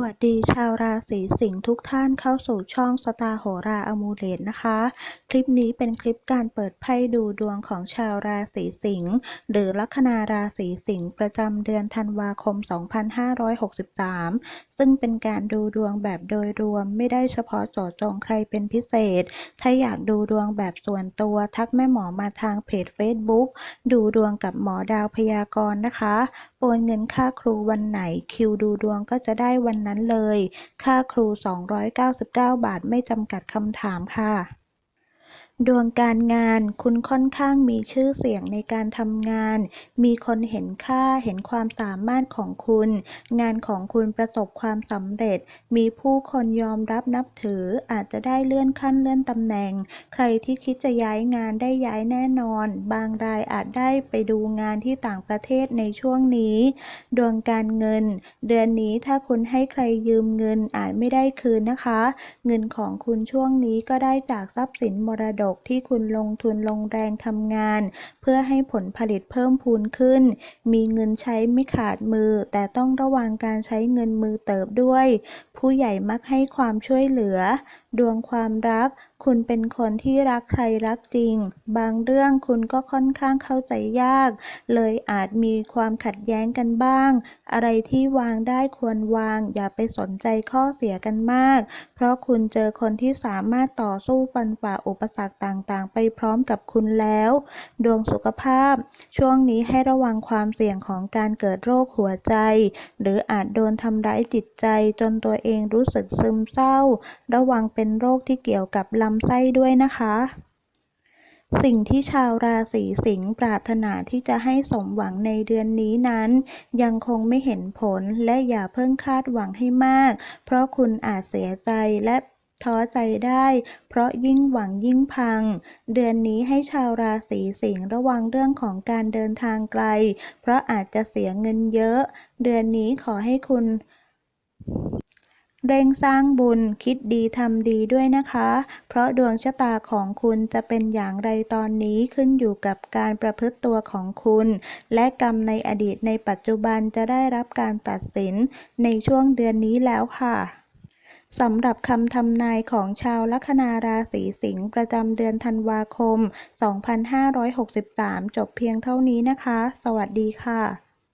วัสดีชาวราศีสิงห์ทุกท่านเข้าสู่ช่องสตาร์โหราอมูเลตนะคะ คลิปนี้เป็นคลิปการเปิดไพ่ดูดวงของชาวราศีสิงห์หรือลัคนาราศีสิงห์ประจำเดือนธันวาคม 2563 ซึ่งเป็นการดูดวงแบบโดยรวมไม่ได้เฉพาะเจาะจงใครเป็นพิเศษ ถ้าอยากดูดวงแบบส่วนตัวทักแม่หมอมาทางเพจ Facebook ดูดวงกับหมอดาวพยากรณ์นะคะ โอนเงินค่าครูวันไหน คิวดูดวงก็จะได้วันนั้นเลย ค่าครู 299 บาท ไม่จำกัดคำถามค่ะ ดวงการงานคุณค่อนข้างมีชื่อเสียงในการทำงาน มีคนเห็นค่าเห็นความสามารถของคุณ งานของคุณประสบความสำเร็จ มีผู้คนยอมรับนับถืออาจจะได้เลื่อนขั้นเลื่อนตำแหน่ง ใครที่คิดจะย้ายงานได้ย้ายแน่นอน บางรายอาจได้ไปดูงานที่ต่างประเทศในช่วงนี้ ดวงการเงิน เดือนนี้ถ้าคุณให้ใครยืมเงินอาจไม่ได้คืนนะคะ เงินของคุณช่วงนี้ก็ได้จากทรัพย์สินมรดกที่คุณลงทุนลงแรงทำงาน เพื่อให้ผลผลิตเพิ่มพูนขึ้น มีเงินใช้ไม่ขาดมือ แต่ต้องระวังการใช้เงินมือเติบด้วย ผู้ใหญ่มักให้ความช่วยเหลือ ดวงความรัก คุณเป็นคนที่รักใครรักจริง บางเรื่องคุณก็ค่อนข้างเข้าใจยาก เลยอาจมีความขัดแย้งกันบ้าง อะไรที่วางได้ควรวาง อย่าไปสนใจข้อเสียกันมาก เพราะคุณเจอคนที่สามารถต่อสู้ฟันฝ่าอุปสรรคต่างๆ ไปพร้อมกับคุณแล้ว ดวงสุขภาพ ช่วงนี้ให้ระวังความเสี่ยงของการเกิดโรคหัวใจ หรืออาจโดนทำร้ายจิตใจจนตัวเองรู้สึกซึมเศร้า ระวังเป็นเป็นโรคที่เกี่ยวกับลำไส้ด้วยนะคะ สิ่งที่ชาวราศีสิงห์ปรารถนาที่จะให้สมหวังในเดือนนี้นั้น ยังคงไม่เห็นผลและอย่าเพิ่งคาดหวังให้มาก เพราะคุณอาจเสียใจและท้อใจได้ เพราะยิ่งหวังยิ่งพัง เดือนนี้ให้ชาวราศีสิงห์ระวังเรื่องของการเดินทางไกล เพราะอาจจะเสียเงินเยอะ เดือนนี้ขอให้คุณ เร่งสร้างบุญคิดดีทำดีด้วยนะคะ เพราะดวงชะตาของคุณจะเป็นอย่างไรตอนนี้ขึ้นอยู่กับการประพฤติตัวของคุณ และกรรมในอดีตในปัจจุบันจะได้รับการตัดสินในช่วงเดือนนี้แล้วค่ะสำหรับคำทำนายของชาวลัคนาราศีสิงห์ประจำเดือนธันวาคม 2563 จบเพียงเท่านี้นะคะ สวัสดีค่ะ